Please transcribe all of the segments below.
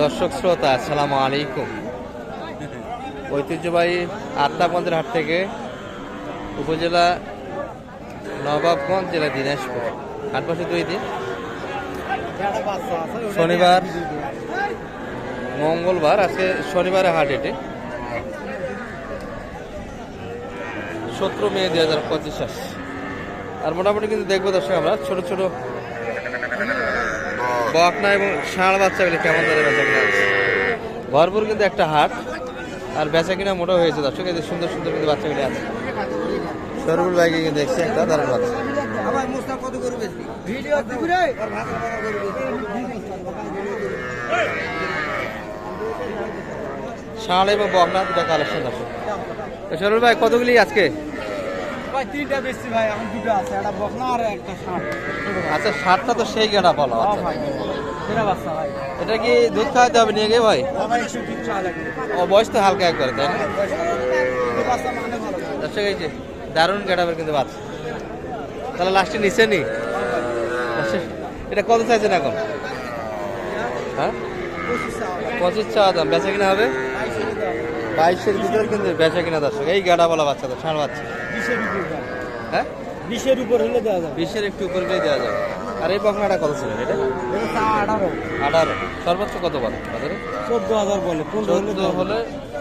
দর্শক শ্রোতা, আসসালামু আলাইকুম। ঐতিহ্যবাহী আত্মাপন্দের হাট থেকে উপজেলা নবাবগঞ্জ জেলা দিনাজপুর। হাট বসে দুই দিন। শনিবার, মঙ্গলবার, আজকে শনিবারে হাট এটে। সতেরো মে দুই হাজার পঁচিশ আর মোটামুটি কিন্তু দেখব দর্শক আমরা, ছোট ছোট বকনা এবং ষাঁড় বাচ্চাগুলি কেমন ধরে বেচা কিনা ভরপুর কিন্তু একটা হাট আর বেচা কিনা মোটা হয়েছে দর্শক এই যে সুন্দর সুন্দর কিন্তু বাচ্চাগুলি আছে। সরবুল বাইকে কিন্তু দেখছি একটা দারুণ বাচ্চা। ষাঁড় এবং বকনা দুটা কালেকশন তো সরবুল ভাই কতগুলি আজকে? তিনটা বেশি ভাই এখন দুটো আছে একটা বকনা আর একটা ষাঁড় আচ্ছা ষাটটা তো সেই গেটা বলো হ্যাঁ ভাই সেটা বাচ্চা ভাই। এটা কি দুধ খাওয়াতে হবে নিয়ে গিয়ে ভাই? ও বয়স তো হালকা একবারে তাই না? মানে দর্শক এই যে দারুণ গেটাবের কিন্তু বাচ্চা। তাহলে লাস্টে নিচে নি? আচ্ছা, এটা কত চাইছেন এখন? হ্যাঁ? পঁচিশ চাওয়া। দাম। বেচা কিনা হবে? বাইশের ভিতরে কিন্তু বেচা কিনা দর্শক। এই গাড়া বলা বাচ্চা তো ষাঁড় বাচ্চা। বিশের উপর হ্যাঁ? বিশের উপর হলে দেওয়া যাবে। বিশের একটু উপরে দেওয়া যাবে। আর এই বকনাটা কত ছিল এটা? আঠারো। আঠারো। সর্বোচ্চ কত বলে? বাজারে? চোদ্দ হাজার বলে হলে চোদ্দ হলে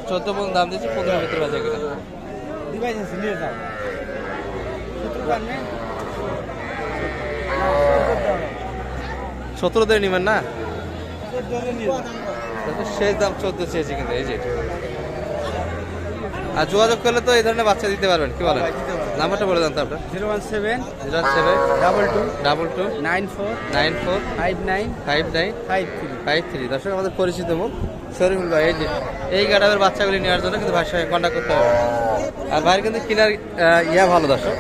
চোদ্দ পর্যন্ত দাম দিচ্ছে পনেরো ভিতরে বেচা কিনা। ডিভাইস আছে নিয়ে যাও। সতেরো দিয়ে নেবেন না? হলে শেষ দাম চোদ্দ চেয়েছি কিন্তু এই যে। আর যোগাযোগ করলে তো এই ধরনের বাচ্চা দিতে পারবেন কি বলেন? নাম্বারটা বলে দেন তো আপনার। Zero one seven zero seven double two double two nine four nine four five nine five nine five three. Five three. দর্শক আমাদের পরিচিত মুখ শরীফুল ভাই এই যে এই গাড়াবের বাচ্চাগুলি নেওয়ার জন্য কিন্তু ভাইয়ের সঙ্গে কন্ট্যাক্ট করতে হবে। আর ভাইয়ের কিন্তু কেনার ইয়া ভালো দর্শক।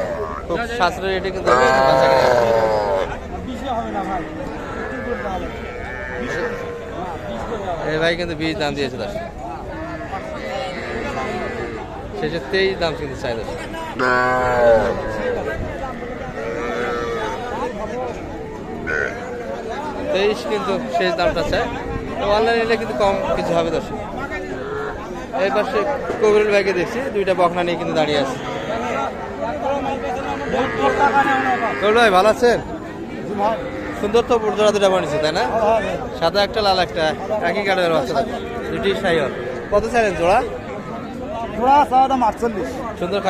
খুব সাশ্রয় রেটে কিন্তু বাচ্চা। এই ভাই কিন্তু বীজ দাম দিয়েছে দর্শক। তেইশ দাম কিন্তু চাই দর্শক তেইশ কিন্তু শেষ দামটা চাই তো অনলাইনে নিলে কিন্তু কম কিছু হবে দর্শক এই পাশে কবিরুল ভাইকে দেখছি দুইটা বকনা নিয়ে কিন্তু দাঁড়িয়ে আছে। না। কবিরুল ভাই ভালো আছেন? সুন্দর তো জোড়া দুটা বানিয়েছে তাই না? হ্যাঁ, হ্যাঁ। সাদা একটা লাল একটা একই কাঠের বাচ্চা। দুটি সাইহর কত চাইলেন জোড়া? জোড়া চাওয়া দাম আটচল্লিশ। সুন্দর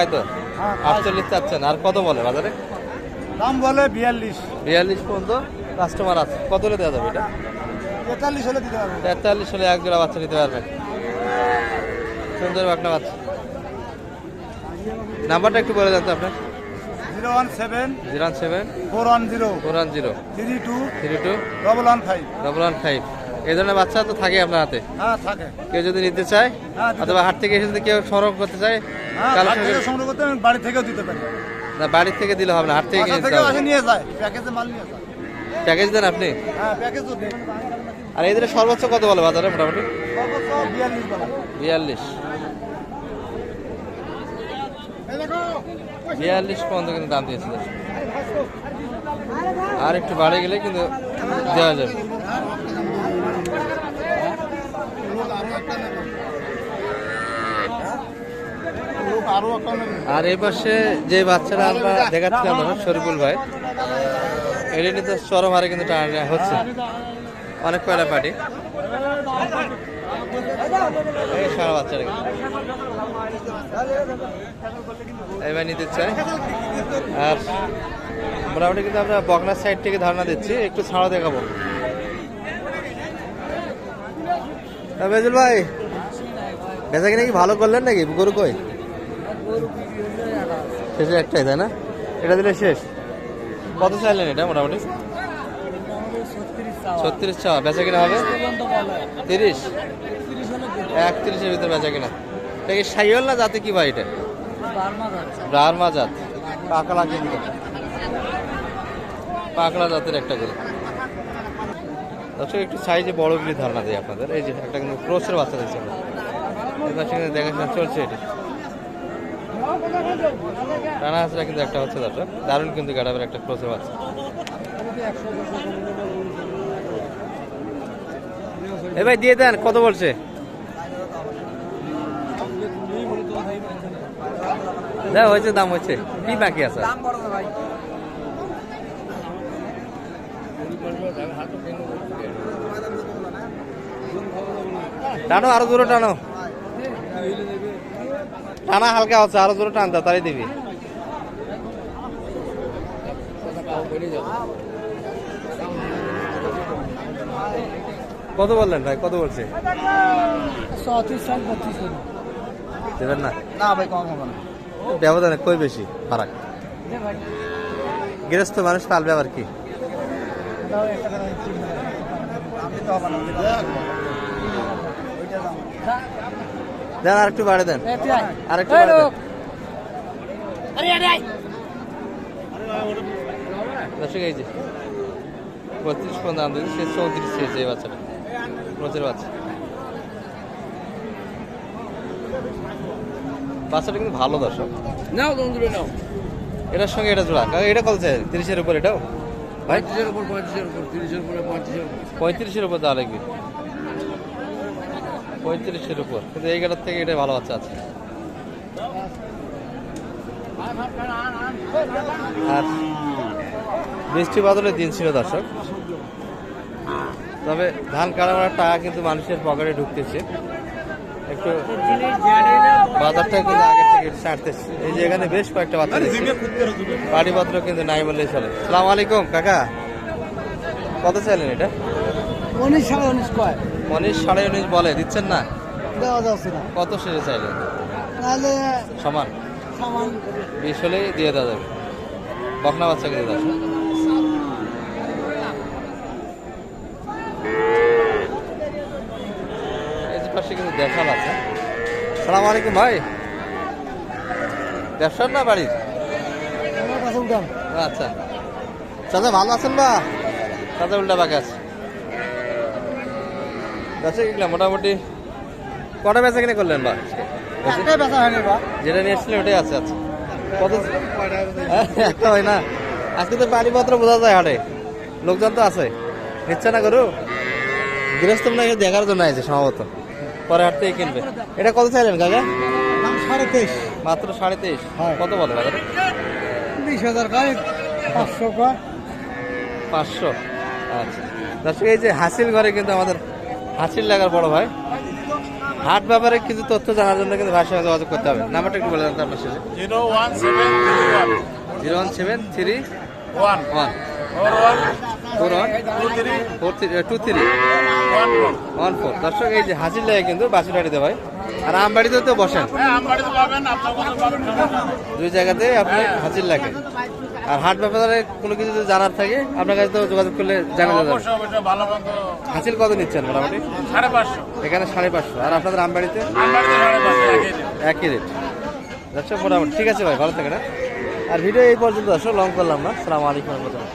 হ্যাঁ, আটচল্লিশ চাচ্ছেন। আর কত বলে বাজারে? দাম বলে বিয়াল্লিশ। বিয়াল্লিশ পর্যন্ত কাস্টমার আছে। কত হলে দেওয়া যাবে এটা? তেতাল্লিশ হলে দিতে পারব তেতাল্লিশ হলে এক জোড়া বাচ্চা নিতে পারবেন। সুন্দর একটা বাচ্চা। নাম্বারটা একটু বলে দেন তো আপনার। Zero one seven zero one seven four one zero four one zero three two three two double one five. Double one five. এই ধরনের বাচ্চা তো থাকে আপনার হাতে? হ্যাঁ থাকে। কেউ যদি নিতে চায় হ্যাঁ, অথবা হাট থেকে এসে যদি কেউ সংগ্রহ করতে চায় হ্যাঁ থেকে সংগ্রহ করতে বাড়ি থেকেও দিতে পারি। না বাড়ির থেকে দিলে হবে না হাট থেকে নিয়ে যায়। প্যাকেজে মাল নিয়ে যায়। প্যাকেজ দেন আপনি? আর এদের সর্বোচ্চ কত বলে বাজারে মোটামুটি? বিয়াল্লিশ বিয়াল্লিশ পর্যন্ত কিন্তু দাম দিয়েছে। আর একটু বাড়ে গেলে কিন্তু দেওয়া যাবে। আরও এই পাশে যে বাচ্চারা আমরা দেখাচ্ছিলাম শরীফুল ভাই, এটা তো চরম হারে কিন্তু টানা হচ্ছে। অনেক কয়লা পার্টি। সারা বাচ্চারা এবার নিতে চাই আর মোটামুটি কিন্তু আমরা বগনার সাইড থেকে ধারণা দিচ্ছি, একটু ছাড়া দেখাবো। বেজুল ভাই, বেচা কি ভালো করলেন নাকি? গরু কই? শেষে একটাই, তাই না? এটা দিলে শেষ। কত চাইলেন এটা মোটামুটি? ছত্রিশ ছ বেচা কিনা হবে? তিরিশ? একত্রিশের ভিতরে বেচা কিনা। এটা কি সাইওয়াল না জাতে কি ভাই এটা? ব্রাহ্মা জাত। পাকলা কিন্তু। পাকলা জাতের একটা গরু। দর্শক, একটু সাইজে বড় বড়গুলি ধারণা দিই আপনাদের। এই যে একটা কিন্তু ক্রোসের বাচ্চা এবার দেখাশোনা চলছে এটা। টানা হাসরা কিন্তু একটা হচ্ছে দর্শক দারুণ কিন্তু গাড়াবের একটা ক্রোসের বাচ্চা। এ ভাই দিয়ে দেন কত বলছে? দেখ হয়েছে দাম হচ্ছে কি বাকি আছে? টানো আরও দূরে টানো। টানা হালকা হচ্ছে আরও জোরে টানতে তাই দিবি। কত বললেন ভাই কত বলছে? দেবেন না? না ভাই কম হবে না। ব্যবধানে কই বেশি ফারাক? গৃহস্থ মানুষ পালবে আবার কি? আমি তো দেন আর একটু বাড়ে দেন। আর একটু এই দর্শক যে বত্রিশ পর্যন্ত দাম দিয়েছে সে চৌত্রিশ চেয়েছে এই বাচ্চাটা রোজের বাচ্চা। বাচ্চাটা কিন্তু ভালো দর্শক। নাও বন্ধুরে নাও। এটার সঙ্গে এটা জোড়া। কাকা এটা কত চাই তিরিশের উপর এটাও? ভাই পঁয়ত্রিশের উপর পঁয়ত্রিশের উপর তিরিশের উপরে পঁয়ত্রিশের উপর। পঁয়ত্রিশের উপর দেওয়া লাগবে পঁয়ত্রিশের উপর। কিন্তু এই গাড়ার থেকে এটা ভালো বাচ্চা আছে। আর বৃষ্টি বাদলের দিন ছিল দর্শক। তবে ধান কাটাবার টাকা কিন্তু মানুষের পকেটে ঢুকতেছে। একটু বাজারটা কিন্তু আগে থেকে ছাড়তেছে। এই যে এখানে বেশ কয়েকটা বাচ্চা পাটিপত্র কিন্তু নাই বললেই চলে। সালাম আলাইকুম কাকা। কত চাইলেন এটা? উনিশ সাড়ে উনিশ কয়। উনিশ সাড়ে উনিশ বলে দিচ্ছেন না? দেওয়া যাচ্ছে না। কত শেষে চাইলে তাহলে সমান? সামান। বিশ হলেই দিয়ে দেওয়া যাবে। বকনা বাচ্চা কিন্তু দশ এই পাশে কিন্তু সালাম আলাইকুম ভাই। ব্যবসার না বাড়ির? আচ্ছা। চাচা ভালো আছেন বা? চাচা উল্টা বাকি আছে। আচ্ছা এগুলা মোটামুটি কটা বেচা কিনে করলেন বা? বেচা যেটা নিয়ে এসেছিলেন ওটাই আছে আচ্ছা। কত হ্যাঁ, একটা হয় না। আজকে তো পানিপত্র বোঝা যায় হাটে। লোকজন তো আছে। নিচ্ছে না করু গৃহস্থ মনে দেখার জন্য আছে সম্ভবত। পরে হাট থেকে কিনবে। এটা কত চাইলেন কাকা? সাড়ে তেইশ। মাত্র সাড়ে তেইশ। কত বলে বাজারে বিশ হাজার কয় পাঁচশো কয় পাঁচশো। আচ্ছা। এই যে হাসিল ঘরে কিন্তু আমাদের হাসিল লাগার বড় ভাই। হাট ব্যাপারে কিছু তথ্য জানার জন্য কিন্তু ভাইয়ের সঙ্গে যোগাযোগ করতে হবে। নাম্বারটা একটু বলে দেন আপনার শেষে zero one seven three one. Zero one seven three one. One. Four one. Four three. Two three. One four. দর্শক এই যে হাসিল লাগে কিন্তু বাসুরাড়িতে ভাই। আর আমবাড়িতেও তো বসেন। হ্যাঁ। দুই জায়গাতে আপনি হাসিল লাগে। আর হাট ব্যাপারে কোনো কিছু যদি জানার থাকে আপনার কাছে তো যোগাযোগ করলে জানা যাবে। হাসিল কত নিচ্ছেন মোটামুটি? সাড়ে পাঁচশো। এখানে সাড়ে পাঁচশো। আর আপনাদের আমবাড়িতে? একই রেট। একই রেট আচ্ছা মোটামুটি। ঠিক আছে ভাই ভালো থাকে না আর ভিডিও এই পর্যন্ত আসো লং করলাম না। সালামালাইকুম রহমতুল্লাহ।